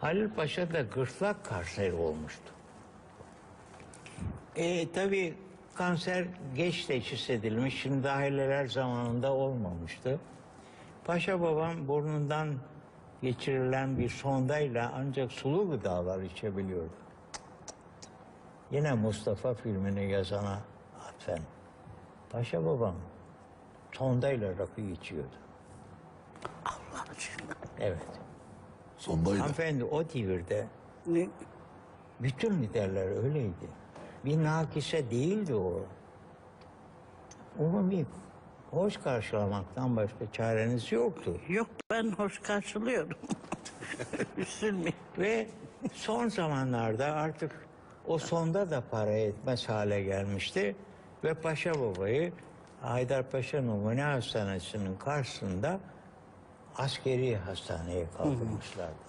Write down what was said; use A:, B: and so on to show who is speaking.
A: Halil Paşa da gırtlak kanseri olmuştu. E, tabii kanser geç teşhis edilmiş. Şimdi daireler zamanında olmamıştı. Paşa babam burnundan geçirilen bir sondayla ancak sulu gıdalar içebiliyordu. Yine Mustafa filmini yazana atfen. Paşa babam sondayla rakı içiyordu.
B: Allah aşkına.
A: Evet.
C: Sondayla.
A: Hanımefendi o devirde
B: Ne?
A: bütün liderler öyleydi. Bir nakise değildi o. Onu bir hoş karşılamaktan başka çareniz yoktu.
B: Yok ben hoş karşılıyorum. Üzülmeyin.
A: Ve son zamanlarda artık o sonda da para etmez hale gelmişti. Ve Paşa Baba'yı Haydarpaşa Numune Hastanesi'nin karşısında askeri hastaneye kaldırmışlardı.